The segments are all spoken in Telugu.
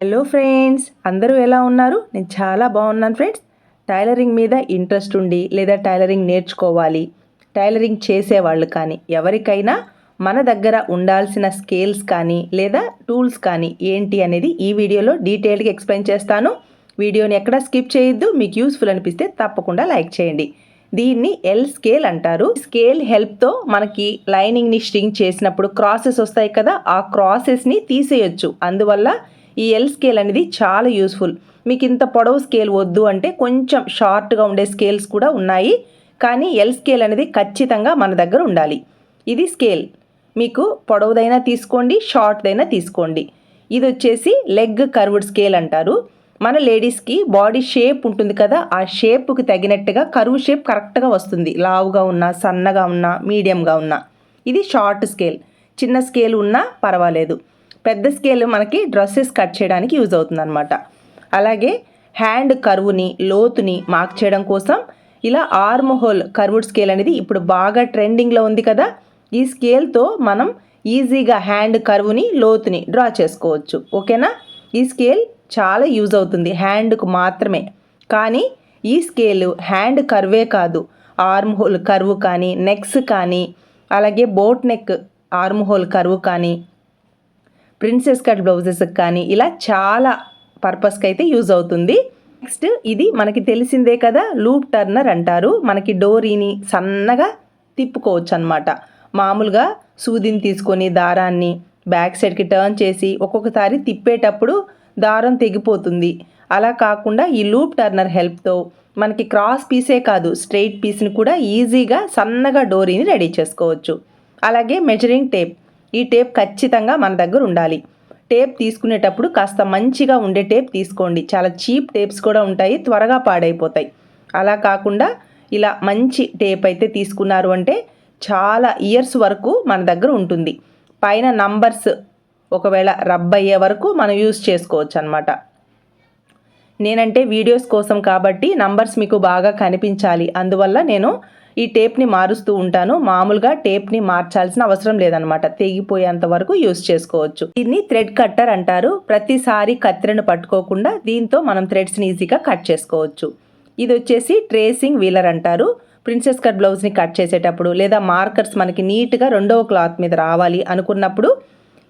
హలో ఫ్రెండ్స్ అందరూ ఎలా ఉన్నారు? నేను చాలా బాగున్నాను ఫ్రెండ్స్ టైలరింగ్ మీద ఇంట్రెస్ట్ ఉండి లేదా టైలరింగ్ నేర్చుకోవాలి. టైలరింగ్ చేసేవాళ్ళు కానీ ఎవరికైనా మన దగ్గర ఉండాల్సిన స్కేల్స్ కానీ లేదా టూల్స్ కానీ ఏంటి అనేది ఈ వీడియోలో డీటెయిల్గా ఎక్స్ప్లెయిన్ చేస్తాను. వీడియోని ఎక్కడ స్కిప్ చేయొద్దు మీకు యూస్ఫుల్ అనిపిస్తే తప్పకుండా లైక్ చేయండి. దీన్ని ఎల్ స్కేల్ అంటారు. స్కేల్ హెల్ప్తో మనకి లైనింగ్ని స్ట్రింగ్ చేసినప్పుడు క్రాసెస్ వస్తాయి కదా ఆ క్రాసెస్ని తీసేయొచ్చు. అందువల్ల ఈ ఎల్ స్కేల్ అనేది చాలా యూస్ఫుల్ మీకు ఇంత పొడవు స్కేల్ వద్దు అంటే కొంచెం షార్ట్గా ఉండే స్కేల్స్ కూడా ఉన్నాయి. కానీ ఎల్ స్కేల్ అనేది ఖచ్చితంగా మన దగ్గర ఉండాలి. ఇది స్కేల్ మీకు పొడవుదైనా తీసుకోండి షార్ట్దైనా తీసుకోండి. ఇది వచ్చేసి లెగ్ కర్వ్డ్ స్కేల్ అంటారు. మన లేడీస్కి బాడీ షేప్ ఉంటుంది కదా ఆ షేప్కి తగినట్టుగా కరువు షేప్ కరెక్ట్గా వస్తుంది. లావుగా ఉన్నా సన్నగా ఉన్నా మీడియంగా ఉన్నా. ఇది షార్ట్ స్కేల్ చిన్న స్కేల్ ఉన్నా పర్వాలేదు. పెద్ద స్కేల్ మనకి డ్రెస్సెస్ కట్ చేయడానికి యూజ్ అవుతుంది అనమాట అలాగే హ్యాండ్ కరువుని లోతుని మార్క్ చేయడం కోసం ఇలా ఆర్మ్ హోల్ కర్వ్డ్ స్కేల్ అనేది ఇప్పుడు బాగా ట్రెండింగ్లో ఉంది కదా. ఈ స్కేల్తో మనం ఈజీగా హ్యాండ్ కరువుని లోతుని డ్రా చేసుకోవచ్చు. ఓకేనా ఈ స్కేల్ చాలా యూజ్ అవుతుంది హ్యాండ్కు మాత్రమే. కానీ ఈ స్కేల్ హ్యాండ్ కర్వే కాదు. ఆర్మ్ హోల్ కర్వ్ కానీ నెక్స్ కానీ అలాగే boat neck arm hole curve కానీ ప్రిన్సెస్ కట్ బ్లౌజెస్కి కానీ ఇలా చాలా పర్పస్కి అయితే యూజ్ అవుతుంది. నెక్స్ట్ ఇది మనకి తెలిసిందే కదా లూప్ టర్నర్ అంటారు. మనకి డోరీని సన్నగా తిప్పుకోవచ్చు అనమాట మామూలుగా సూదిని తీసుకొని దారాన్ని బ్యాక్ సైడ్కి టర్న్ చేసి ఒక్కొక్కసారి తిప్పేటప్పుడు దారం తెగిపోతుంది. అలా కాకుండా ఈ లూప్ టర్నర్ హెల్ప్తో మనకి క్రాస్ పీసే కాదు స్ట్రెయిట్ పీస్ని కూడా ఈజీగా సన్నగా డోరీని రెడీ చేసుకోవచ్చు. అలాగే మెజరింగ్ టేప్. ఈ టేప్ ఖచ్చితంగా మన దగ్గర ఉండాలి. టేప్ తీసుకునేటప్పుడు కాస్త మంచిగా ఉండే టేప్ తీసుకోండి. చాలా చీప్ టేప్స్ కూడా ఉంటాయి త్వరగా పాడైపోతాయి. అలా కాకుండా ఇలా మంచి టేప్ అయితే తీసుకున్నారు అంటే చాలా ఇయర్స్ వరకు మన దగ్గర ఉంటుంది. పైన నంబర్స్ ఒకవేళ రబ్ అయ్యే వరకు మనం యూస్ చేసుకోవచ్చు అనమాట నేనంటే వీడియోస్ కోసం కాబట్టి నంబర్స్ మీకు బాగా కనిపించాలి. అందువల్ల నేను ఈ టేప్ని మారుస్తూ ఉంటాను. మామూలుగా టేప్ని మార్చాల్సిన అవసరం లేదనమాట తెగిపోయేంత వరకు యూస్ చేసుకోవచ్చు. దీన్ని థ్రెడ్ కట్టర్ అంటారు. ప్రతిసారి కత్తిరను పట్టుకోకుండా దీంతో మనం థ్రెడ్స్ని ఈజీగా కట్ చేసుకోవచ్చు. ఇది వచ్చేసి ట్రేసింగ్ వీలర్ అంటారు. ప్రిన్సెస్ కట్ బ్లౌజ్ని కట్ చేసేటప్పుడు లేదా మార్కర్స్ మనకి నీట్గా రెండవ క్లాత్ మీద రావాలి అనుకున్నప్పుడు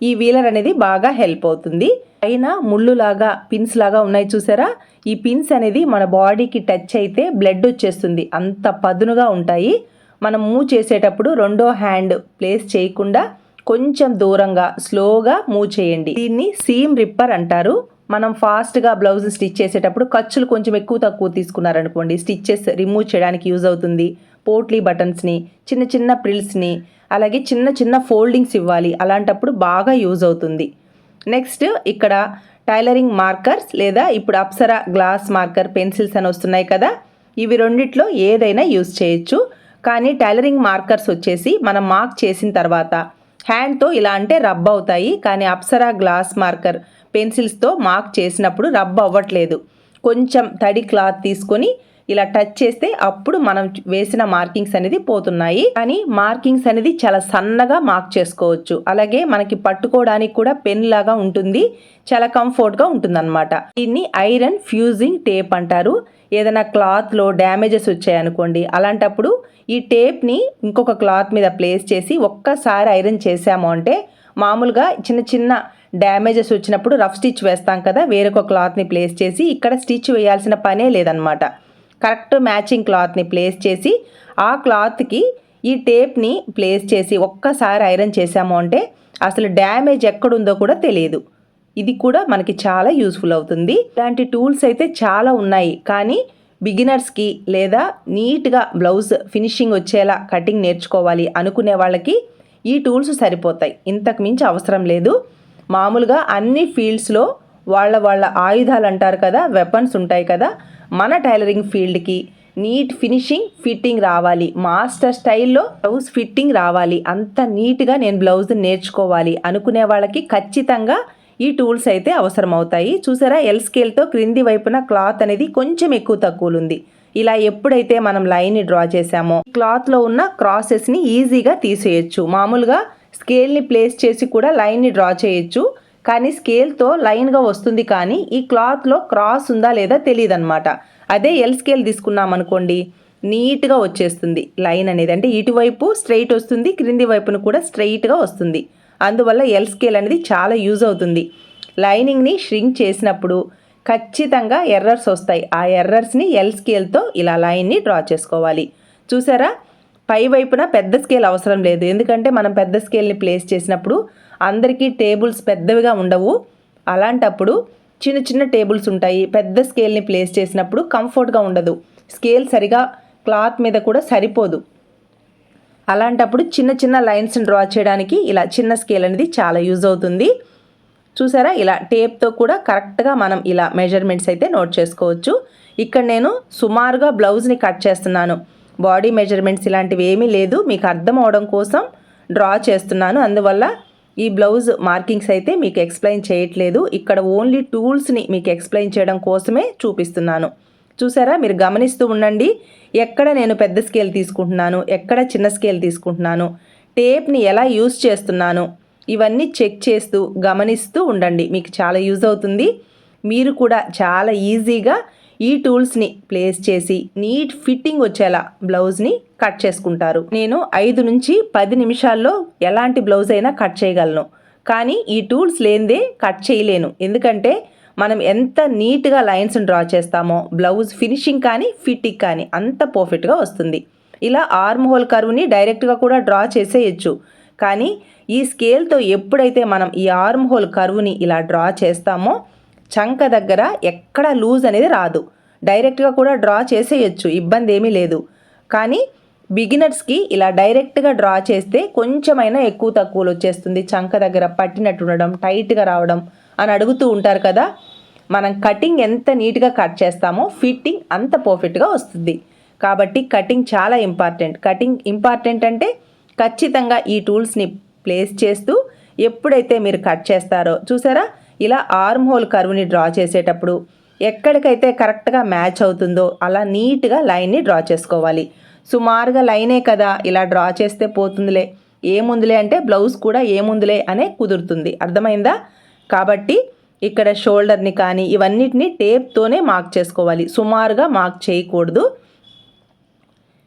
ఈ వీలర్ అనేది బాగా హెల్ప్ అవుతుంది. పైన ముళ్ళు లాగా పిన్స్ లాగా ఉన్నాయి చూసారా? ఈ పిన్స్ అనేది మన బాడీకి టచ్ అయితే బ్లడ్ వచ్చేస్తుంది. అంత పదునుగా ఉంటాయి. మనం మూవ్ చేసేటప్పుడు రెండో హ్యాండ్ ప్లేస్ చేయకుండా కొంచెం దూరంగా స్లోగా మూవ్ చేయండి. దీన్ని సీమ్ రిప్పర్ అంటారు. మనం ఫాస్ట్గా బ్లౌజ్ స్టిచ్ చేసేటప్పుడు ఖర్చులు కొంచెం ఎక్కువ తక్కువ తీసుకున్నారనుకోండి స్టిచ్చెస్ రిమూవ్ చేయడానికి యూజ్ అవుతుంది. పోట్లీ బటన్స్ని చిన్న చిన్న ప్రిల్స్ని అలాగే చిన్న చిన్న ఫోల్డింగ్స్ ఇవ్వాలి. అలాంటప్పుడు బాగా యూజ్ అవుతుంది. నెక్స్ట్ ఇక్కడ టైలరింగ్ మార్కర్స్ లేదా ఇప్పుడు అప్సరా గ్లాస్ మార్కర్ పెన్సిల్స్ అని వస్తున్నాయి కదా ఇవి రెండిట్లో ఏదైనా యూజ్ చేయొచ్చు. కానీ టైలరింగ్ మార్కర్స్ వచ్చేసి మనం మార్క్ చేసిన తర్వాత హ్యాండ్తో ఇలా అంటే రబ్ అవుతాయి. కానీ అప్సరా గ్లాస్ మార్కర్ పెన్సిల్స్తో మార్క్ చేసినప్పుడు రబ్ అవ్వట్లేదు. కొంచెం తడి క్లాత్ తీసుకొని ఇలా టచ్ చేస్తే అప్పుడు మనం వేసిన మార్కింగ్స్ అనేది పోతున్నాయి. కానీ మార్కింగ్స్ అనేది చాలా సన్నగా మార్క్ చేసుకోవచ్చు. అలాగే మనకి పట్టుకోవడానికి కూడా పెన్ లాగా ఉంటుంది. చాలా కంఫర్ట్గా ఉంటుంది అనమాట దీన్ని ఐరన్ ఫ్యూజింగ్ టేప్ అంటారు. ఏదైనా క్లాత్లో డ్యామేజెస్ వచ్చాయనుకోండి అలాంటప్పుడు ఈ టేప్ని ఇంకొక క్లాత్ మీద ప్లేస్ చేసి ఒక్కసారి ఐరన్ చేసాము అంటే మామూలుగా చిన్న చిన్న డ్యామేజెస్ వచ్చినప్పుడు రఫ్ స్టిచ్ వేస్తాం కదా వేరొక క్లాత్ని ప్లేస్ చేసి ఇక్కడ స్టిచ్ వేయాల్సిన పనే లేదనమాట కరెక్ట్ మ్యాచింగ్ క్లాత్ని ప్లేస్ చేసి ఆ క్లాత్కి ఈ టేప్ని ప్లేస్ చేసి ఒక్కసారి ఐరన్ చేసాము అంటే అసలు డ్యామేజ్ ఎక్కడుందో కూడా తెలియదు. ఇది కూడా మనకి చాలా యూస్ఫుల్ అవుతుంది. ఇలాంటి టూల్స్ అయితే చాలా ఉన్నాయి. కానీ బిగినర్స్కి లేదా నీట్గా బ్లౌజ్ ఫినిషింగ్ వచ్చేలా కటింగ్ నేర్చుకోవాలి అనుకునే వాళ్ళకి ఈ టూల్స్ సరిపోతాయి. ఇంతకు మించి అవసరం లేదు. మామూలుగా అన్ని ఫీల్డ్స్లో వాళ్ళ వాళ్ళ ఆయుధాలు అంటారు కదా వెపన్స్ ఉంటాయి కదా మన టైలరింగ్ ఫీల్డ్కి నీట్ ఫినిషింగ్ ఫిట్టింగ్ రావాలి. మాస్టర్ స్టైల్లో బ్లౌజ్ ఫిట్టింగ్ రావాలి. అంత నీట్గా నేను బ్లౌజ్ నేర్చుకోవాలి అనుకునే వాళ్ళకి ఖచ్చితంగా ఈ టూల్స్ అయితే అవసరం అవుతాయి చూసారా ఎల్ స్కేల్తో క్రింది వైపున క్లాత్ అనేది కొంచెం ఎక్కువ తక్కువలుంది. ఇలా ఎప్పుడైతే మనం లైన్ని డ్రా చేసామో క్లాత్లో ఉన్న క్రాసెస్ని ఈజీగా తీసేయచ్చు. మామూలుగా స్కేల్ని ప్లేస్ చేసి కూడా లైన్ని డ్రా చేయొచ్చు. కానీ స్కేల్తో లైన్గా వస్తుంది కానీ ఈ క్లాత్లో క్రాస్ ఉందా లేదా తెలియదు అనమాట అదే ఎల్ స్కేల్ తీసుకున్నాం అనుకోండి నీట్గా వచ్చేస్తుంది లైన్ అనేది. అంటే ఇటువైపు స్ట్రైట్ వస్తుంది క్రింది వైపును కూడా స్ట్రైట్గా వస్తుంది. అందువల్ల ఎల్ స్కేల్ అనేది చాలా యూజ్ అవుతుంది. లైనింగ్ని ష్రింక్ చేసినప్పుడు ఖచ్చితంగా ఎర్రర్స్ వస్తాయి. ఆ ఎర్రర్స్ని ఎల్ స్కేల్తో ఇలా లైన్ని డ్రా చేసుకోవాలి. చూసారా? పై వైపున పెద్ద స్కేల్ అవసరం లేదు. ఎందుకంటే మనం పెద్ద స్కేల్ని ప్లేస్ చేసినప్పుడు అందరికీ టేబుల్స్ పెద్దవిగా ఉండవు. అలాంటప్పుడు చిన్న చిన్న టేబుల్స్ ఉంటాయి. పెద్ద స్కేల్ని ప్లేస్ చేసినప్పుడు కంఫర్ట్గా ఉండదు. స్కేల్ సరిగా క్లాత్ మీద కూడా సరిపోదు. అలాంటప్పుడు చిన్న చిన్న లైన్స్ని డ్రా చేయడానికి ఇలా చిన్న స్కేల్ అనేది చాలా యూజ్ అవుతుంది. చూసారా? ఇలా టేప్తో కూడా కరెక్ట్గా మనం ఇలా మెజర్మెంట్స్ అయితే నోట్ చేసుకోవచ్చు. ఇక్కడ నేను సుమారుగా బ్లౌజ్ని కట్ చేస్తున్నాను. బాడీ మెజర్మెంట్స్ ఇలాంటివి ఏమీ లేదు. మీకు అర్థం అవడం కోసం డ్రా చేస్తున్నాను. అందువల్ల ఈ బ్లౌజ్ మార్కింగ్స్ అయితే మీకు ఎక్స్ప్లెయిన్ చేయట్లేదు. ఇక్కడ ఓన్లీ టూల్స్ని మీకు ఎక్స్ప్లెయిన్ చేయడం కోసమే చూపిస్తున్నాను. చూసారా? మీరు గమనిస్తూ ఉండండి. ఎక్కడ నేను పెద్ద స్కేల్ తీసుకుంటున్నాను? ఎక్కడ చిన్న స్కేల్ తీసుకుంటున్నాను? టేప్ని ఎలా యూస్ చేస్తున్నాను? ఇవన్నీ చెక్ చేస్తూ గమనిస్తూ ఉండండి. మీకు చాలా యూజ్ అవుతుంది. మీరు కూడా చాలా ఈజీగా ఈ టూల్స్ని ప్లేస్ చేసి నీట్ ఫిట్టింగ్ వచ్చేలా బ్లౌజ్ని కట్ చేసుకుంటారు. నేను ఐదు నుంచి పది నిమిషాల్లో ఎలాంటి బ్లౌజ్ అయినా కట్ చేయగలను. కానీ ఈ టూల్స్ లేనిదే కట్ చేయలేను. ఎందుకంటే మనం ఎంత నీట్గా లైన్స్ డ్రా చేస్తామో బ్లౌజ్ ఫినిషింగ్ కానీ ఫిట్టింగ్ కానీ అంత పర్ఫెక్ట్గా వస్తుంది. ఇలా ఆర్మ్ హోల్ కర్వ్ని డైరెక్ట్గా కూడా డ్రా చేసేయచ్చు. కానీ ఈ స్కేల్తో ఎప్పుడైతే మనం ఈ ఆర్మ్ హోల్ కర్వ్ని ఇలా డ్రా చేస్తామో చంక దగ్గర ఎక్కడ లూజ్ అనేది రాదు. డైరెక్ట్గా కూడా డ్రా చేసేయచ్చు ఇబ్బంది ఏమీ లేదు. కానీ బిగినర్స్కి ఇలా డైరెక్ట్గా డ్రా చేస్తే కొంచెమైనా ఎక్కువ తక్కువలు వచ్చేస్తుంది. చంక దగ్గర పట్టినట్టు ఉండడం టైట్గా రావడం అని అడుగుతూ ఉంటారు కదా మనం కటింగ్ ఎంత నీట్గా కట్ చేస్తామో ఫిట్టింగ్ అంత పర్ఫెక్ట్గా వస్తుంది. కాబట్టి కటింగ్ చాలా ఇంపార్టెంట్. కటింగ్ ఇంపార్టెంట్ అంటే ఖచ్చితంగా ఈ టూల్స్ని ప్లేస్ చేస్తూ ఎప్పుడైతే మీరు కట్ చేస్తారో చూసారా? ఇలా ఆర్మ్ హోల్ కర్వ్ని డ్రా చేసేటప్పుడు ఎక్కడికైతే కరెక్ట్గా మ్యాచ్ అవుతుందో అలా నీట్గా లైన్ని డ్రా చేసుకోవాలి. సుమారుగా లైనే కదా ఇలా డ్రా చేస్తే పోతుందిలే. ఏముందిలే అంటే బ్లౌజ్ కూడా ఏముందిలే అనే కుదురుతుంది. అర్థమైందా? కాబట్టి ఇక్కడ షోల్డర్ని కానీ ఇవన్నిటిని టేప్తోనే మార్క్ చేసుకోవాలి. సుమారుగా మార్క్ చేయకూడదు.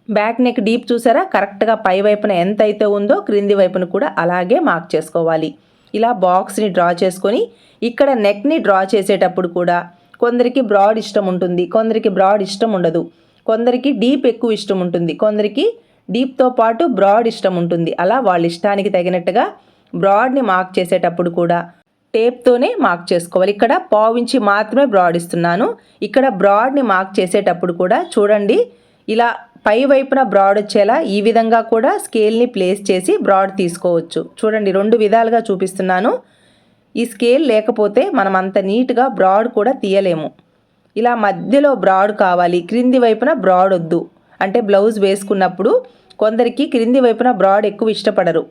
బ్యాక్ నెక్ డీప్ చూసారా? కరెక్ట్గా పై వైపున ఎంత అయితే ఉందో క్రింది వైపున కూడా అలాగే మార్క్ చేసుకోవాలి. ఇలా బాక్స్ని డ్రా చేసుకొని ఇక్కడ నెక్ని డ్రా చేసేటప్పుడు కూడా కొందరికి బ్రాడ్ ఇష్టం ఉంటుంది కొందరికి బ్రాడ్ ఇష్టం ఉండదు కొందరికి డీప్ ఎక్కువ ఇష్టం ఉంటుంది కొందరికి డీప్తో పాటు బ్రాడ్ ఇష్టం ఉంటుంది. అలా వాళ్ళ ఇష్టానికి తగినట్టుగా బ్రాడ్ని మార్క్ చేసేటప్పుడు కూడా టేప్తోనే మార్క్ చేసుకోవాలి. ఇక్కడ పావించి మాత్రమే బ్రాడ్ ఇస్తున్నాను. ఇక్కడ బ్రాడ్ని మార్క్ చేసేటప్పుడు కూడా చూడండి ఇలా పై వైపున బ్రాడ్ వచ్చేలా ఈ విధంగా కూడా స్కేల్ని ప్లేస్ చేసి బ్రాడ్ తీసుకోవచ్చు. చూడండి రెండు విధాలుగా చూపిస్తున్నాను. ఈ స్కేల్ లేకపోతే మనం అంత నీట్గా బ్రాడ్ కూడా తీయలేము. ఇలా మధ్యలో బ్రాడ్ కావాలి క్రింది వైపున బ్రాడ్ వద్దు. అంటే బ్లౌజ్ వేసుకున్నప్పుడు కొందరికి క్రింది వైపున బ్రాడ్ ఎక్కువ ఇష్టపడరు.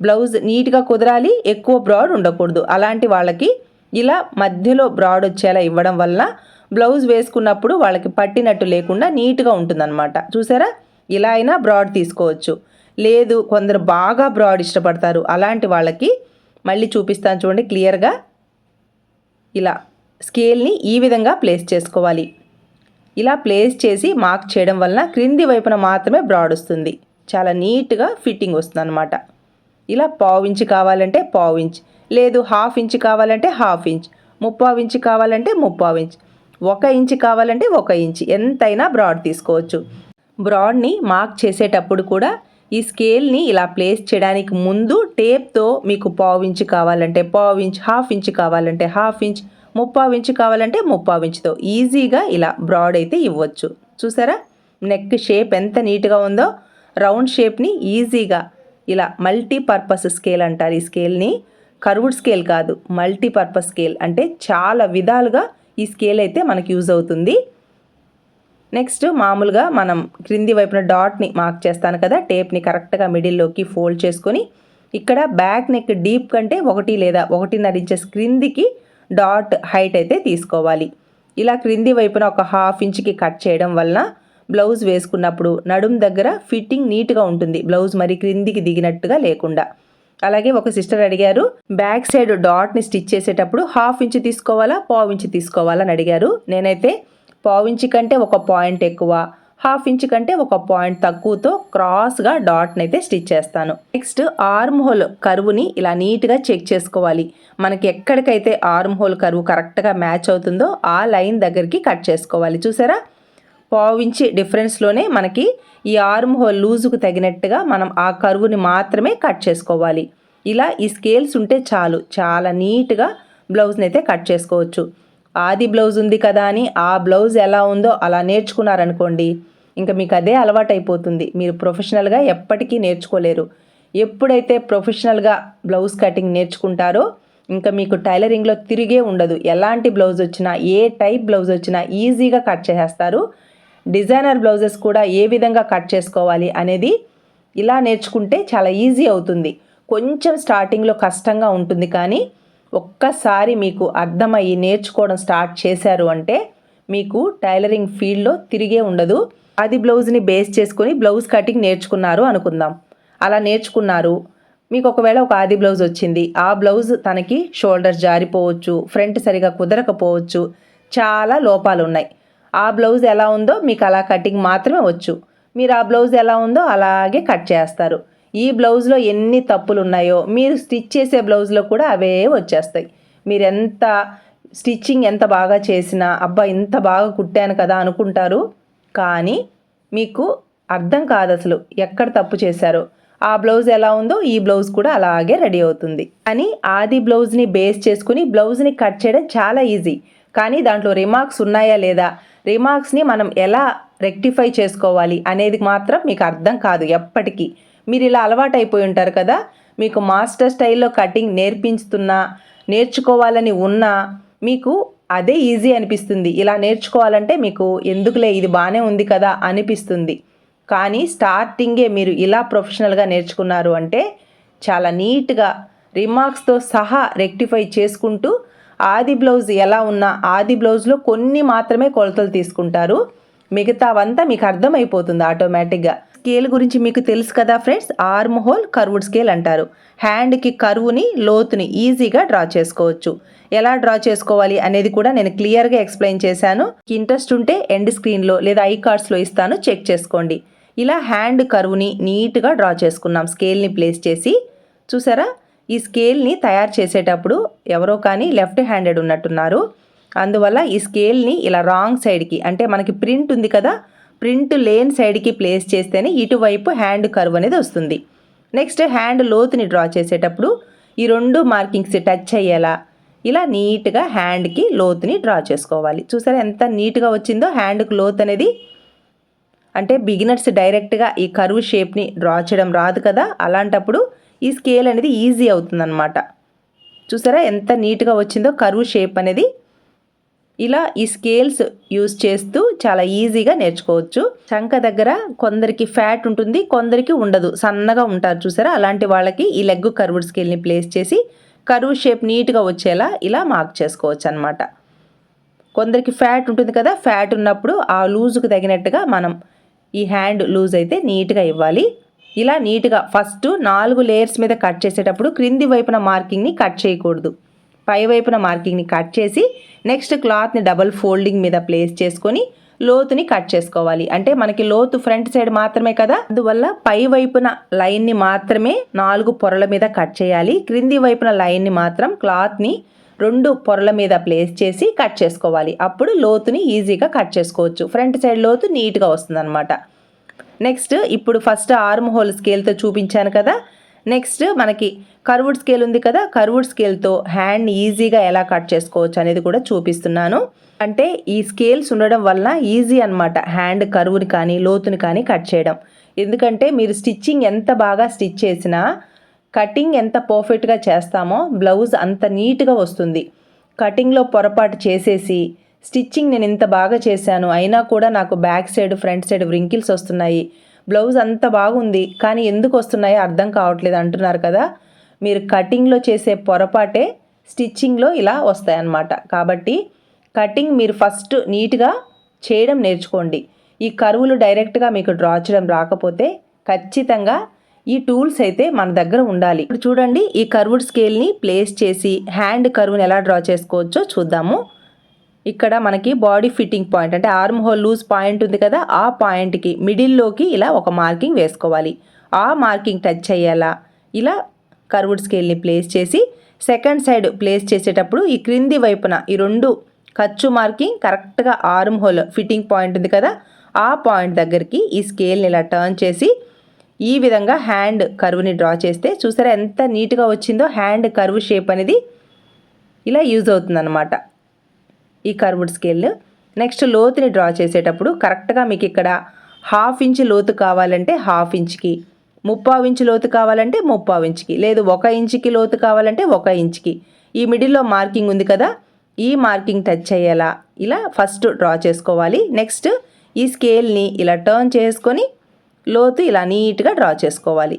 బ్లౌజ్ నీట్గా కుదరాలి ఎక్కువ బ్రాడ్ ఉండకూడదు. అలాంటి వాళ్ళకి ఇలా మధ్యలో బ్రాడ్ వచ్చేలా ఇవ్వడం వల్ల బ్లౌజ్ వేసుకున్నప్పుడు వాళ్ళకి పట్టినట్టు లేకుండా నీట్గా ఉంటుందన్నమాట. చూసారా? ఇలా అయినా బ్రాడ్ తీసుకోవచ్చు. లేదు కొందరు బాగా బ్రాడ్ ఇష్టపడతారు. అలాంటి వాళ్ళకి మళ్ళీ చూపిస్తాను చూడండి క్లియర్గా ఇలా స్కేల్ని ఈ విధంగా ప్లేస్ చేసుకోవాలి. ఇలా ప్లేస్ చేసి మార్క్ చేయడం వలన క్రింది వైపున మాత్రమే బ్రాడ్ వస్తుంది. చాలా నీట్గా ఫిట్టింగ్ వస్తుంది అనమాట ఇలా పావు ఇంచ్ కావాలంటే పావు ఇంచ్ లేదు హాఫ్ ఇంచ్ కావాలంటే హాఫ్ ఇంచ్ ముప్పావు ఇంచ్ కావాలంటే ముప్పావు ఇంచ్ ఒక ఇంచ్ కావాలంటే ఒక ఇంచ్ ఎంతైనా బ్రాడ్ తీసుకోవచ్చు. బ్రాడ్ని మార్క్ చేసేటప్పుడు కూడా ఈ స్కేల్ని ఇలా ప్లేస్ చేయడానికి ముందు టేప్తో మీకు పావు ఇంచ్ కావాలంటే పావు ఇంచ్ హాఫ్ ఇంచ్ కావాలంటే హాఫ్ ఇంచ్ ముప్పావు ఇంచ్ కావాలంటే ముప్పావు ఇంచ్తో ఈజీగా ఇలా బ్రాడ్ అయితే ఇవ్వచ్చు. చూసారా? నెక్ షేప్ ఎంత నీట్గా ఉందో రౌండ్ షేప్ని ఈజీగా ఇలా మల్టీపర్పస్ స్కేల్ అంటారు ఈ స్కేల్ని. కర్వుడ్ స్కేల్ కాదు మల్టీపర్పస్ స్కేల్. అంటే చాలా విధాలుగా ఈ స్కేల్ అయితే మనకు యూజ్ అవుతుంది. నెక్స్ట్ మామూలుగా మనం క్రింది వైపున డాట్ని మార్క్ చేస్తాను కదా టేప్ని కరెక్ట్గా మిడిల్లోకి ఫోల్డ్ చేసుకొని ఇక్కడ బ్యాక్ నెక్ డీప్ కంటే ఒకటి లేదా ఒకటిన్నర ఇంచెస్ క్రిందికి డాట్ హైట్ అయితే తీసుకోవాలి. ఇలా క్రింది వైపున ఒక హాఫ్ ఇంచ్కి కట్ చేయడం వలన బ్లౌజ్ వేసుకున్నప్పుడు నడుం దగ్గర ఫిట్టింగ్ నీట్గా ఉంటుంది. బ్లౌజ్ మరి క్రిందికి దిగినట్టుగా లేకుండా. అలాగే ఒక సిస్టర్ అడిగారు బ్యాక్ సైడ్ డాట్ని స్టిచ్ చేసేటప్పుడు హాఫ్ ఇంచ్ తీసుకోవాలా పావు ఇంచ్ తీసుకోవాలా అని అడిగారు. నేనైతే పావు ఇంచు కంటే ఒక పాయింట్ ఎక్కువ హాఫ్ ఇంచ్ కంటే ఒక పాయింట్ తక్కువతో క్రాస్గా డాట్ని అయితే స్టిచ్ చేస్తాను. నెక్స్ట్ ఆర్మ్ హోల్ కరువుని ఇలా నీట్గా చెక్ చేసుకోవాలి. మనకి ఎక్కడికైతే ఆర్మ్ హోల్ కరువు కరెక్ట్గా మ్యాచ్ అవుతుందో ఆ లైన్ దగ్గరికి కట్ చేసుకోవాలి. చూసారా? పావించి డిఫరెన్స్లోనే మనకి ఈ ఆర్మ్ హోల్ లూజుకు తగినట్టుగా మనం ఆ కరువుని మాత్రమే కట్ చేసుకోవాలి. ఇలా ఈ స్కేల్స్ ఉంటే చాలు. చాలా నీట్గా బ్లౌజ్ని అయితే కట్ చేసుకోవచ్చు. ఆది బ్లౌజ్ ఉంది కదా అని ఆ బ్లౌజ్ ఎలా ఉందో అలా నేర్చుకున్నారనుకోండి ఇంకా మీకు అదే అలవాటు అయిపోతుంది మీరు ప్రొఫెషనల్గా ఎప్పటికీ నేర్చుకోలేరు. ఎప్పుడైతే ప్రొఫెషనల్గా బ్లౌజ్ కటింగ్ నేర్చుకుంటారో ఇంకా మీకు టైలరింగ్లో తిరిగే ఉండదు. ఎలాంటి బ్లౌజ్ వచ్చినా ఏ టైప్ బ్లౌజ్ వచ్చినా ఈజీగా కట్ చేసేస్తారు. డిజైనర్ బ్లౌజెస్ కూడా ఏ విధంగా కట్ చేసుకోవాలి అనేది ఇలా నేర్చుకుంటే చాలా ఈజీ అవుతుంది. కొంచెం స్టార్టింగ్లో కష్టంగా ఉంటుంది కానీ ఒక్కసారి మీకు అర్థమయ్యి నేర్చుకోవడం స్టార్ట్ చేశారు అంటే మీకు టైలరింగ్ ఫీల్డ్లో తిరిగే ఉండదు. అది బ్లౌజ్ని బేస్ చేసుకొని బ్లౌజ్ కటింగ్ నేర్చుకున్నారు అనుకుందాం. అలా నేర్చుకున్నారు. మీకు ఒకవేళ ఒక ఆది బ్లౌజ్ వచ్చింది. ఆ బ్లౌజ్ తనకి షోల్డర్ జారిపోవచ్చు ఫ్రంట్ సరిగా కుదరకపోవచ్చు చాలా లోపాలు ఉన్నాయి ఆ బ్లౌజ్ ఎలా ఉందో మీకు అలా కటింగ్ మాత్రమే వచ్చు. మీరు ఆ బ్లౌజ్ ఎలా ఉందో అలాగే కట్ చేస్తారు. ఈ బ్లౌజ్లో ఎన్ని తప్పులు ఉన్నాయో మీరు స్టిచ్ చేసే బ్లౌజ్లో కూడా అవే వచ్చేస్తాయి. మీరు ఎంత స్టిచ్చింగ్ ఎంత బాగా చేసినా అబ్బా ఇంత బాగా కుట్టాను కదా అనుకుంటారు. కానీ మీకు అర్థం కాదు అసలు ఎక్కడ తప్పు చేశారో. ఆ బ్లౌజ్ ఎలా ఉందో ఈ బ్లౌజ్ కూడా అలాగే రెడీ అవుతుంది. కానీ ఆది బ్లౌజ్ని బేస్ చేసుకుని బ్లౌజ్ని కట్ చేయడం చాలా ఈజీ. కానీ దాంట్లో రిమార్క్స్ ఉన్నాయా లేదా? రిమార్క్స్ని మనం ఎలా రెక్టిఫై చేసుకోవాలి అనేది మాత్రం మీకు అర్థం కాదు ఎప్పటికీ. మీరు ఇలా అలవాటైపోయి ఉంటారు కదా? మీకు మాస్టర్ స్టైల్లో కటింగ్ నేర్పించుతున్నా నేర్చుకోవాలని ఉన్నా మీకు అదే ఈజీ అనిపిస్తుంది. ఇలా నేర్చుకోవాలంటే మీకు ఎందుకులే ఇది బాగానే ఉంది కదా అనిపిస్తుంది. కానీ స్టార్టింగే మీరు ఇలా ప్రొఫెషనల్గా నేర్చుకున్నారు అంటే చాలా నీట్గా రిమార్క్స్తో సహా రెక్టిఫై చేసుకుంటూ ఆది బ్లౌజ్ ఎలా ఉన్నా ఆది బ్లౌజ్లో కొన్ని మాత్రమే కొలతలు తీసుకుంటారు. మిగతావంతా మీకు అర్థమైపోతుంది ఆటోమేటిక్గా. స్కేల్ గురించి మీకు తెలుసు కదా friends? Arm hole curved scale అంటారు. హ్యాండ్కి కరువుని లోతుని ఈజీగా డ్రా చేసుకోవచ్చు. ఎలా డ్రా చేసుకోవాలి అనేది కూడా నేను క్లియర్గా ఎక్స్ప్లెయిన్ చేశాను. ఇంట్రెస్ట్ ఉంటే ఎండ్ స్క్రీన్లో లేదా ఐ కార్డ్స్లో ఇస్తాను. చెక్ చేసుకోండి. ఇలా హ్యాండ్ కరువుని నీట్గా డ్రా చేసుకున్నాం. స్కేల్ని ప్లేస్ చేసి. చూసారా? ఈ స్కేల్ని తయారు చేసేటప్పుడు ఎవరో కానీ లెఫ్ట్ హ్యాండెడ్ ఉన్నట్టున్నారు. అందువల్ల ఈ స్కేల్ని ఇలా రాంగ్ సైడ్కి అంటే మనకి ప్రింట్ ఉంది కదా ప్రింట్ లేన్ సైడ్కి ప్లేస్ చేస్తేనే ఇటువైపు హ్యాండ్ కర్వ్ అనేది వస్తుంది. నెక్స్ట్ హ్యాండ్ లోతుని డ్రా చేసేటప్పుడు ఈ రెండు మార్కింగ్స్ టచ్ అయ్యేలా ఇలా నీట్గా హ్యాండ్కి లోతుని డ్రా చేసుకోవాలి. చూసారా ఎంత నీట్గా వచ్చిందో? హ్యాండ్కి లోత్ అనేది అంటే బిగినర్స్ డైరెక్ట్గా ఈ కర్వ్ షేప్ని డ్రా చేయడం రాదు కదా? అలాంటప్పుడు ఈ స్కేల్ అనేది ఈజీ అవుతుందన్నమాట. చూసారా ఎంత నీట్గా వచ్చిందో? కరువు షేప్ అనేది ఇలా ఈ స్కేల్స్ యూస్ చేస్తూ చాలా ఈజీగా నేర్చుకోవచ్చు. చంక దగ్గర కొందరికి ఫ్యాట్ ఉంటుంది కొందరికి ఉండదు. సన్నగా ఉంటారు చూసారా? అలాంటి వాళ్ళకి ఈ లెగ్ కర్వుడ్ స్కేల్ని ప్లేస్ చేసి కరువు షేప్ నీట్గా వచ్చేలా ఇలా మార్క్ చేసుకోవచ్చు అనమాట కొందరికి ఫ్యాట్ ఉంటుంది కదా ఫ్యాట్ ఉన్నప్పుడు ఆ లూజుకు తగినట్టుగా మనం ఈ హ్యాండ్ లూజ్ అయితే నీట్గా ఇవ్వాలి. ఇలా నీట్గా ఫస్ట్ నాలుగు లేయర్స్ మీద కట్ చేసేటప్పుడు క్రింది వైపున మార్కింగ్ని కట్ చేయకూడదు. పై వైపున మార్కింగ్ని కట్ చేసి నెక్స్ట్ క్లాత్ని డబల్ ఫోల్డింగ్ మీద ప్లేస్ చేసుకొని లోతుని కట్ చేసుకోవాలి. అంటే మనకి లోతు ఫ్రంట్ సైడ్ మాత్రమే కదా? అందువల్ల పై వైపున లైన్ని మాత్రమే నాలుగు పొరల మీద కట్ చేయాలి. క్రింది వైపున లైన్ని మాత్రం క్లాత్ని రెండు పొరల మీద ప్లేస్ చేసి కట్ చేసుకోవాలి. అప్పుడు లోతుని ఈజీగా కట్ చేసుకోవచ్చు. ఫ్రంట్ సైడ్ లోతు నీట్గా వస్తుందన్నమాట. నెక్స్ట్ ఇప్పుడు ఫస్ట్ ఆర్మ్ హోల్ స్కేల్తో చూపించాను కదా? నెక్స్ట్ మనకి కర్వుడ్ స్కేల్ ఉంది కదా కర్వుడ్ స్కేల్తో హ్యాండ్ ఈజీగా ఎలా కట్ చేసుకోవచ్చు అనేది కూడా చూపిస్తున్నాను. అంటే ఈ స్కేల్స్ ఉండడం వల్ల ఈజీ అనమాట హ్యాండ్ కరువుని కానీ లోతుని కానీ కట్ చేయడం. ఎందుకంటే మీరు స్టిచ్చింగ్ ఎంత బాగా స్టిచ్ చేసినా కటింగ్ ఎంత పర్ఫెక్ట్గా చేస్తామో బ్లౌజ్ అంత నీట్గా వస్తుంది. కటింగ్లో పొరపాటు చేసేసి స్టిచ్చింగ్ నేను ఇంత బాగా చేశాను అయినా కూడా నాకు back side front side wrinkles వస్తున్నాయి. బ్లౌజ్ అంత బాగుంది కానీ ఎందుకు వస్తున్నాయో అర్థం కావట్లేదు అంటున్నారు కదా. మీరు కటింగ్లో చేసే పొరపాటే స్టిచ్చింగ్లో ఇలా వస్తాయన్నమాట. కాబట్టి కటింగ్ మీరు ఫస్ట్ నీట్గా చేయడం నేర్చుకోండి. ఈ కరువులు డైరెక్ట్గా మీకు డ్రా చేయడం రాకపోతే ఖచ్చితంగా ఈ టూల్స్ అయితే మన దగ్గర ఉండాలి. ఇప్పుడు చూడండి ఈ కరువుడ్ స్కేల్ని ప్లేస్ చేసి హ్యాండ్ కరువుని ఎలా డ్రా చేసుకోవచ్చో చూద్దాము. ఇక్కడ మనకి బాడీ ఫిట్టింగ్ పాయింట్ అంటే ఆర్మ్ హోల్ లూజ్ పాయింట్ ఉంది కదా ఆ పాయింట్కి మిడిల్లోకి ఇలా ఒక మార్కింగ్ వేసుకోవాలి. ఆ మార్కింగ్ టచ్ అయ్యేలా ఇలా కర్వ్డ్ స్కేల్ని ప్లేస్ చేసి సెకండ్ సైడ్ ప్లేస్ చేసేటప్పుడు ఈ క్రింది వైపున ఈ రెండు ఖర్చు మార్కింగ్ కరెక్ట్గా ఆర్మ్ హోల్ ఫిట్టింగ్ పాయింట్ ఉంది కదా ఆ పాయింట్ దగ్గరికి ఈ స్కేల్ని ఇలా టర్న్ చేసి ఈ విధంగా హ్యాండ్ కర్వ్ని డ్రా చేస్తే చూసారా ఎంత నీట్గా వచ్చిందో హ్యాండ్ కర్వ్ షేప్ అనేది ఇలా యూజ్ అవుతుందన్నమాట. ఈ కర్వ్డ్ స్కేల్. నెక్స్ట్ లోతుని డ్రా చేసేటప్పుడు కరెక్ట్గా మీకు ఇక్కడ హాఫ్ ఇంచ్ లోతు కావాలంటే హాఫ్ ఇంచ్కి ముప్పావు ఇంచు లోతు కావాలంటే ముప్పావు ఇంచుకి లేదు ఒక ఇంచుకి లోతు కావాలంటే ఒక ఇంచుకి. ఈ మిడిల్లో మార్కింగ్ ఉంది కదా ఈ మార్కింగ్ టచ్ అయ్యేలా ఇలా ఫస్ట్ డ్రా చేసుకోవాలి. నెక్స్ట్ ఈ స్కేల్ని ఇలా టర్న్ చేసుకొని లోతు ఇలా నీట్గా డ్రా చేసుకోవాలి.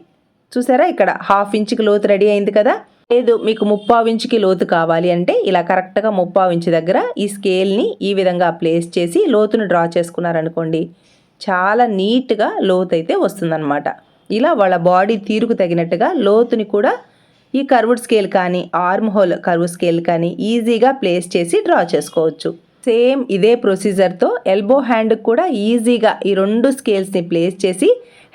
చూసారా ఇక్కడ హాఫ్ ఇంచుకి లోతు రెడీ అయింది కదా లేదు మీకు ముప్పావు ఇంచుకి లోతు కావాలి అంటే ఇలా కరెక్ట్గా ముప్పావు ఇంచు దగ్గర ఈ స్కేల్ని ఈ విధంగా ప్లేస్ చేసి లోతును డ్రా చేసుకున్నారనుకోండి చాలా నీట్గా లోతు అయితే వస్తుందన్నమాట. ఇలా వాళ్ళ బాడీ తీరుకు తగినట్టుగా లోతుని కూడా ఈ కర్వ్డ్ స్కేల్ కానీ ఆర్మ్ హోల్ కర్వ్ స్కేల్ కానీ ఈజీగా ప్లేస్ చేసి డ్రా చేసుకోవచ్చు. సేమ్ ఇదే ప్రొసీజర్తో ఎల్బో హ్యాండ్కి కూడా ఈజీగా ఈ రెండు స్కేల్స్ని ప్లేస్ చేసి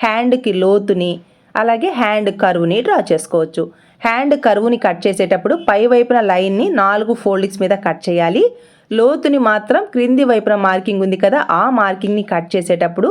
హ్యాండ్కి లోతుని అలాగే హ్యాండ్ కరువుని డ్రా చేసుకోవచ్చు. హ్యాండ్ కరువుని కట్ చేసేటప్పుడు పై వైపున లైన్ని నాలుగు ఫోల్డింగ్స్ మీద కట్ చేయాలి. లోతుని మాత్రం క్రింది వైపున మార్కింగ్ ఉంది కదా ఆ మార్కింగ్ని కట్ చేసేటప్పుడు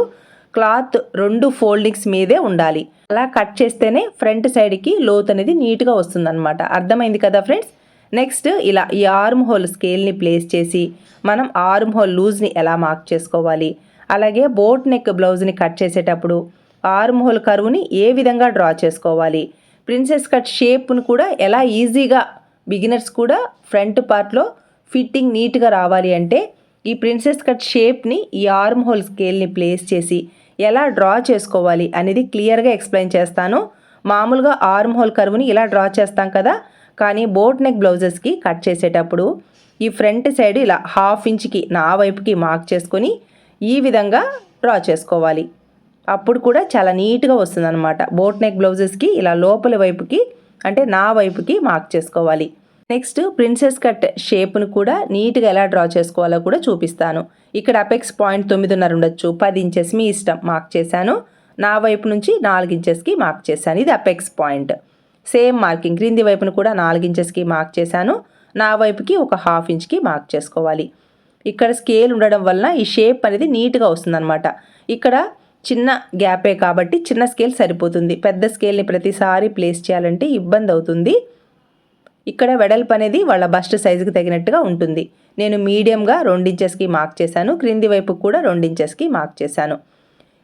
క్లాత్ రెండు ఫోల్డింగ్స్ మీదే ఉండాలి. అలా కట్ చేస్తేనే ఫ్రంట్ సైడ్కి లోతు అనేది నీట్గా వస్తుందన్నమాట. అర్థమైంది కదా ఫ్రెండ్స్? నెక్స్ట్ ఇలా ఈ ఆర్మ్ హోల్ స్కేల్ని ప్లేస్ చేసి మనం ఆర్మ్ హోల్ లూజ్ని ఎలా మార్క్ చేసుకోవాలి? అలాగే బోట్ నెక్ బ్లౌజ్ని కట్ చేసేటప్పుడు ఆర్మ్ హోల్ కరువుని ఏ విధంగా డ్రా చేసుకోవాలి? ప్రిన్సెస్ కట్ షేప్ను కూడా ఎలా ఈజీగా బిగినర్స్ కూడా ఫ్రంట్ పార్ట్లో ఫిట్టింగ్ నీట్గా రావాలి అంటే ఈ ప్రిన్సెస్ కట్ షేప్ని ఈ ఆర్మ్ హోల్ స్కేల్ని ప్లేస్ చేసి ఎలా డ్రా చేసుకోవాలి అనేది క్లియర్గా ఎక్స్ప్లెయిన్ చేస్తాను. మామూలుగా ఆర్మ్ హోల్ కర్వ్ని ఇలా డ్రా చేస్తాం కదా కానీ బోట్ నెక్ బ్లౌజెస్కి కట్ చేసేటప్పుడు ఈ ఫ్రంట్ సైడ్ ఇలా హాఫ్ ఇంచ్కి నా వైపుకి మార్క్ చేసుకొని ఈ విధంగా డ్రా చేసుకోవాలి. అప్పుడు కూడా చాలా నీట్గా వస్తుందన్నమాట. బోట్ నెక్ బ్లౌజెస్కి ఇలా లోపల వైపుకి అంటే నా వైపుకి మార్క్ చేసుకోవాలి. నెక్స్ట్ ప్రిన్సెస్ కట్ షేప్ను కూడా నీట్గా ఎలా డ్రా చేసుకోవాలో కూడా చూపిస్తాను. ఇక్కడ అపెక్స్ పాయింట్ తొమ్మిదిన్నర ఉండొచ్చు పది ఇంచెస్ మీ ఇష్టం మార్క్ చేశాను. నా వైపు నుంచి నాలుగు ఇంచెస్కి మార్క్ చేశాను. ఇది అపెక్స్ పాయింట్. సేమ్ మార్కింగ్ క్రింది వైపును కూడా నాలుగు ఇంచెస్కి మార్క్ చేశాను. నా వైపుకి ఒక హాఫ్ ఇంచ్కి మార్క్ చేసుకోవాలి. ఇక్కడ స్కేల్ ఉండడం వలన ఈ షేప్ అనేది నీట్గా వస్తుందన్నమాట. ఇక్కడ చిన్న గ్యాపే కాబట్టి చిన్న స్కేల్ సరిపోతుంది. పెద్ద స్కేల్ని ప్రతిసారి ప్లేస్ చేయాలంటే ఇబ్బంది అవుతుంది. ఇక్కడ వెడల్పు అనేది వాళ్ళ బస్ట్ సైజుకి తగినట్టుగా ఉంటుంది. నేను మీడియంగా రెండించెస్కి మార్క్ చేశాను. క్రింది వైపు కూడా రెండించెస్కి మార్క్ చేశాను.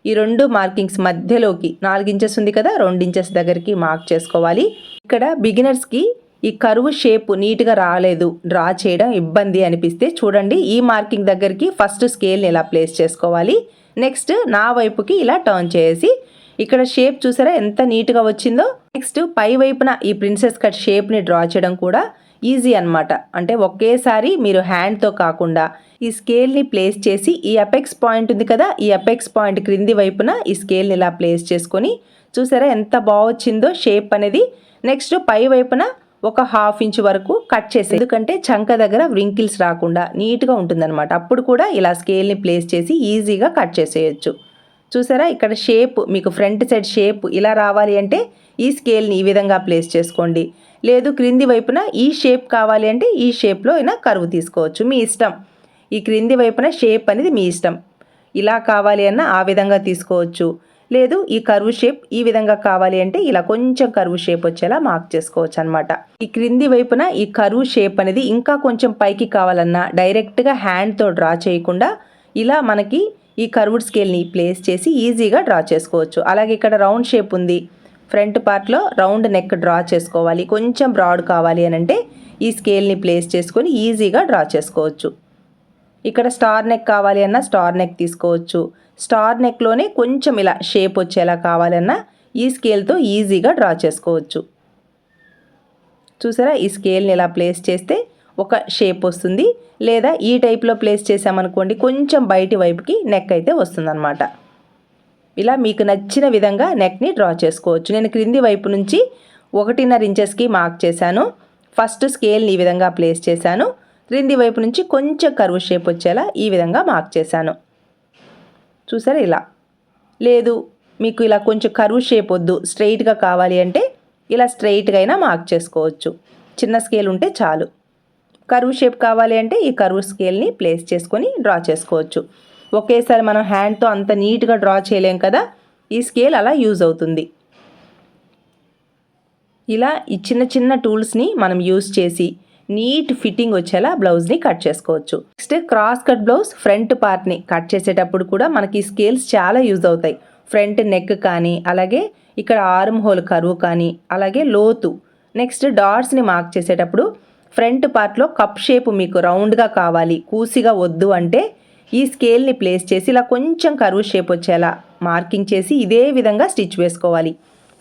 ఈ రెండు మార్కింగ్స్ మధ్యలోకి నాలుగించెస్ ఉంది కదా రెండించెస్ దగ్గరికి మార్క్ చేసుకోవాలి. ఇక్కడ బిగినర్స్కి ఈ కరువు షేప్ నీట్గా రాలేదు. డ్రా చేయడం ఇబ్బంది అనిపిస్తే చూడండి ఈ మార్కింగ్ దగ్గరికి ఫస్ట్ స్కేల్ని ఇలా ప్లేస్ చేసుకోవాలి? నెక్స్ట్ నా వైపుకి ఇలా టర్న్ చేసి ఇక్కడ షేప్ చూసారా ఎంత నీట్గా వచ్చిందో? నెక్స్ట్ పై వైపున ఈ ప్రిన్సెస్ కట్ షేప్ని డ్రా చేయడం కూడా ఈజీ అనమాట అంటే ఒకేసారి మీరు హ్యాండ్తో కాకుండా ఈ స్కేల్ని ప్లేస్ చేసి ఈ అపెక్స్ పాయింట్ ఉంది కదా ఈ అపెక్స్ పాయింట్ క్రింది వైపున ఈ స్కేల్ని ఇలా ప్లేస్ చేసుకొని చూసారా ఎంత బాగా వచ్చిందో షేప్ అనేది. నెక్స్ట్ పై వైపున ఒక హాఫ్ ఇంచ్ వరకు కట్ చేసి ఎందుకంటే చంక దగ్గర వ్రింకిల్స్ రాకుండా నీట్గా ఉంటుందన్నమాట. అప్పుడు కూడా ఇలా స్కేల్ని ప్లేస్ చేసి ఈజీగా కట్ చేసేయచ్చు. చూసారా? ఇక్కడ షేప్ మీకు ఫ్రంట్ సైడ్ షేప్ ఇలా రావాలి అంటే ఈ స్కేల్ని ఈ విధంగా ప్లేస్ చేసుకోండి. లేదు క్రింది వైపున ఈ షేప్ కావాలి అంటే ఈ షేప్లో అయినా కరువు తీసుకోవచ్చు. మీ ఇష్టం. ఈ క్రింది వైపున షేప్ అనేది మీ ఇష్టం. ఇలా కావాలి అన్న ఆ విధంగా తీసుకోవచ్చు. లేదు ఈ కరువు షేప్ ఈ విధంగా కావాలి అంటే ఇలా కొంచెం కరువు షేప్ వచ్చేలా మార్క్ చేసుకోవచ్చు అనమాట ఈ క్రింది వైపున ఈ కరువు షేప్ అనేది ఇంకా కొంచెం పైకి కావాలన్నా డైరెక్ట్గా హ్యాండ్తో డ్రా చేయకుండా ఇలా మనకి ఈ కర్వ్డ్ స్కేల్ని ప్లేస్ చేసి ఈజీగా డ్రా చేసుకోవచ్చు. అలాగే ఇక్కడ రౌండ్ షేప్ ఉంది. ఫ్రంట్ పార్ట్లో రౌండ్ నెక్ డ్రా చేసుకోవాలి. కొంచెం బ్రాడ్ కావాలి అని అంటే ఈ స్కేల్ని ప్లేస్ చేసుకొని ఈజీగా డ్రా చేసుకోవచ్చు. ఇక్కడ స్టార్ నెక్ కావాలి అన్న స్టార్ నెక్ తీసుకోవచ్చు. స్టార్ నెక్లోనే కొంచెం ఇలా షేప్ వచ్చేలా కావాలన్నా ఈ స్కేల్తో ఈజీగా డ్రా చేసుకోవచ్చు. చూసారా? ఈ స్కేల్ని ఇలా ప్లేస్ చేస్తే ఒక షేప్ వస్తుంది. లేదా ఈ టైప్లో ప్లేస్ చేసామనుకోండి కొంచెం బయటి వైపుకి నెక్ అయితే వస్తుందన్నమాట. ఇలా మీకు నచ్చిన విధంగా నెక్ని డ్రా చేసుకోవచ్చు. నేను క్రింది వైపు నుంచి ఒకటిన్నర ఇంచెస్కి మార్క్ చేశాను. ఫస్ట్ స్కేల్ని ఈ విధంగా ప్లేస్ చేశాను. క్రింది వైపు నుంచి కొంచెం కరువు షేప్ వచ్చేలా ఈ విధంగా మార్క్ చేశాను. చూసారా ఇలా? లేదు మీకు ఇలా కొంచెం కరువు షేప్ వద్దు స్ట్రైట్గా కావాలి అంటే ఇలా స్ట్రైట్గా అయినా మార్క్ చేసుకోవచ్చు. చిన్న స్కేల్ ఉంటే చాలు. కరువు షేప్ కావాలి అంటే ఈ కరువు స్కేల్ని ప్లేస్ చేసుకొని డ్రా చేసుకోవచ్చు. ఒకేసారి మనం హ్యాండ్తో అంత నీట్గా డ్రా చేయలేం కదా ఈ స్కేల్ అలా యూజ్ అవుతుంది. ఇలా ఈ చిన్న చిన్న టూల్స్ని మనం యూజ్ చేసి నీట్ ఫిట్టింగ్ వచ్చేలా బ్లౌజ్ని కట్ చేసుకోవచ్చు. Next cross cut blouse front పార్ట్ని కట్ చేసేటప్పుడు కూడా మనకి స్కేల్స్ చాలా యూజ్ అవుతాయి. ఫ్రంట్ నెక్ కానీ అలాగే ఇక్కడ ఆర్మ్ హోల్ కరువు కానీ అలాగే లోతు. నెక్స్ట్ డాట్స్ని మార్క్ చేసేటప్పుడు ఫ్రంట్ పార్ట్లో కప్ షేప్ మీకు రౌండ్గా కావాలి. కూసిగా వద్దు అంటే ఈ స్కేల్ని ప్లేస్ చేసి ఇలా కొంచెం కరువు షేప్ వచ్చేలా మార్కింగ్ చేసి ఇదే విధంగా స్టిచ్ వేసుకోవాలి.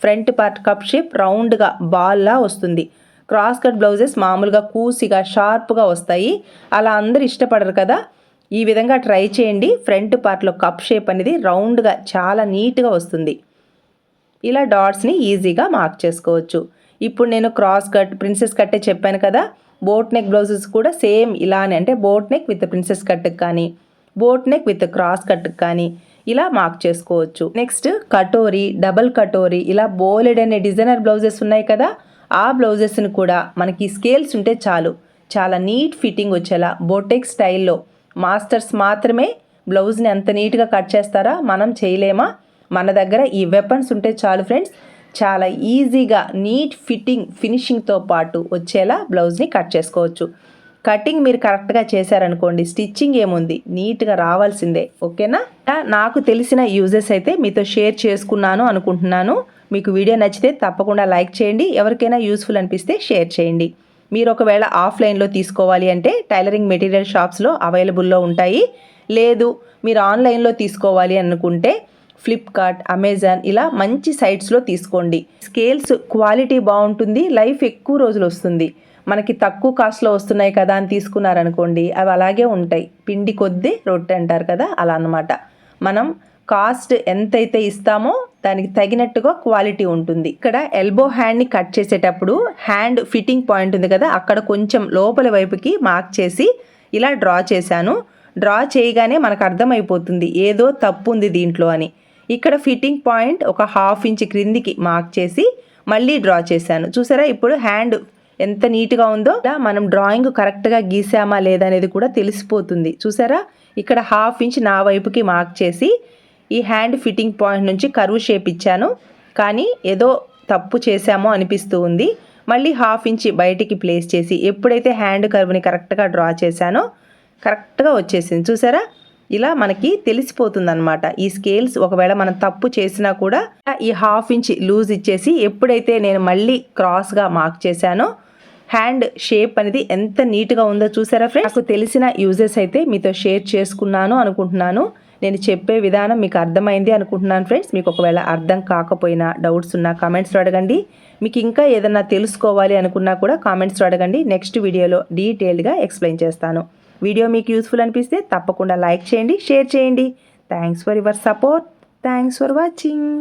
ఫ్రంట్ పార్ట్ కప్ షేప్ రౌండ్గా బాల్లా వస్తుంది. క్రాస్ కట్ బ్లౌజెస్ మామూలుగా కూసిగా షార్ప్గా వస్తాయి. అలా అందరు ఇష్టపడరు కదా. ఈ విధంగా ట్రై చేయండి. ఫ్రంట్ పార్ట్లో కప్ షేప్ అనేది రౌండ్గా చాలా నీట్గా వస్తుంది. ఇలా డాట్స్ని ఈజీగా మార్క్ చేసుకోవచ్చు. ఇప్పుడు నేను క్రాస్ కట్ ప్రిన్సెస్ కట్టే చెప్పాను కదా. బోట్ నెక్ బ్లౌజెస్ కూడా సేమ్ ఇలానే అంటే బోట్ నెక్ విత్ ప్రిన్సెస్ కట్కి కానీ బోట్ నెక్ విత్ క్రాస్ కట్కి కానీ ఇలా మార్క్ చేసుకోవచ్చు. నెక్స్ట్ కటోరీ డబల్ కటోరీ ఇలా బోలెడ్ అనే డిజైనర్ బ్లౌజెస్ ఉన్నాయి కదా. ఆ బ్లౌజెస్ని కూడా మనకి స్కేల్స్ ఉంటే చాలు. చాలా నీట్ ఫిట్టింగ్ వచ్చేలా బోటెక్ స్టైల్లో మాస్టర్స్ మాత్రమే బ్లౌజ్ని అంత నీట్గా కట్ చేస్తారా? మనం చేయలేమా? మన దగ్గర ఈ వెపన్స్ ఉంటే చాలు ఫ్రెండ్స్. చాలా ఈజీగా నీట్ ఫిట్టింగ్ ఫినిషింగ్తో పాటు వచ్చేలా బ్లౌజ్ని కట్ చేసుకోవచ్చు. కటింగ్ మీరు కరెక్ట్గా చేశారనుకోండి స్టిచ్చింగ్ ఏముంది? నీట్గా రావాల్సిందే ఓకేనా? నాకు తెలిసిన యూజెస్ అయితే మీతో షేర్ చేసుకున్నాను అనుకుంటున్నాను. మీకు వీడియో నచ్చితే తప్పకుండా లైక్ చేయండి ఎవరికైనా యూస్ఫుల్ అనిపిస్తే షేర్ చేయండి. మీరు ఒకవేళ ఆఫ్లైన్లో తీసుకోవాలి అంటే టైలరింగ్ మెటీరియల్ షాప్స్లో అవైలబుల్లో ఉంటాయి. లేదు మీరు ఆన్లైన్లో తీసుకోవాలి అనుకుంటే ఫ్లిప్కార్ట్ అమెజాన్ ఇలా మంచి సైట్స్లో తీసుకోండి. స్కేల్స్ క్వాలిటీ బాగుంటుంది లైఫ్ ఎక్కువ రోజులు వస్తుంది. మనకి తక్కువ కాస్ట్లో వస్తున్నాయి కదా అని తీసుకున్నారనుకోండి అవి అలాగే ఉంటాయి. పిండి కొద్దీ రొట్టె అంటారు కదా అలా అనమాట మనం కాస్ట్ ఎంతైతే ఇస్తామో దానికి తగినట్టుగా క్వాలిటీ ఉంటుంది. ఇక్కడ ఎల్బో హ్యాండ్ని కట్ చేసేటప్పుడు హ్యాండ్ ఫిట్టింగ్ పాయింట్ ఉంది కదా అక్కడ కొంచెం లోపల వైపుకి మార్క్ చేసి ఇలా డ్రా చేశాను. డ్రా చేయగానే మనకు అర్థమైపోతుంది ఏదో తప్పు ఉంది దీంట్లో అని. ఇక్కడ ఫిట్టింగ్ పాయింట్ ఒక హాఫ్ ఇంచ్ క్రిందికి మార్క్ చేసి మళ్ళీ డ్రా చేశాను. చూసారా ఇప్పుడు హ్యాండ్ ఎంత నీట్గా ఉందో మనం డ్రాయింగ్ కరెక్ట్గా గీసామా లేదా అనేది కూడా తెలిసిపోతుంది. చూసారా? ఇక్కడ హాఫ్ ఇంచ్ నా వైపుకి మార్క్ చేసి ఈ హ్యాండ్ ఫిట్టింగ్ పాయింట్ నుంచి కరువు షేప్ ఇచ్చాను. కానీ ఏదో తప్పు చేశామో అనిపిస్తూ ఉంది. మళ్ళీ హాఫ్ ఇంచ్ బయటికి ప్లేస్ చేసి ఎప్పుడైతే హ్యాండ్ కర్వ్ని కరెక్ట్గా డ్రా చేశానో కరెక్ట్గా వచ్చేసింది. చూసారా? ఇలా మనకి తెలిసిపోతుంది అనమాట ఈ స్కేల్స్ ఒకవేళ మనం తప్పు చేసినా కూడా ఈ హాఫ్ ఇంచ్ లూజ్ ఇచ్చేసి ఎప్పుడైతే నేను మళ్ళీ క్రాస్గా మార్క్ చేశానో హ్యాండ్ షేప్ అనేది ఎంత నీట్గా ఉందో చూసారా ఫ్రెండ్స్? నాకు తెలిసిన యూజెస్ అయితే మీతో షేర్ చేసుకున్నాను అనుకుంటున్నాను. నేను చెప్పే విధానం మీకు అర్థమైంది అనుకుంటున్నాను ఫ్రెండ్స్. మీకు ఒకవేళ అర్థం కాకపోయినా డౌట్స్ ఉన్నా కామెంట్స్లో అడగండి. మీకు ఇంకా ఏదన్నా తెలుసుకోవాలి అనుకున్నా కూడా కామెంట్స్లో అడగండి. నెక్స్ట్ వీడియోలో డీటెయిల్డ్గా ఎక్స్ప్లెయిన్ చేస్తాను. వీడియో మీకు యూస్ఫుల్ అనిపిస్తే తప్పకుండా లైక్ చేయండి షేర్ చేయండి. Thanks for your support. Thanks for watching.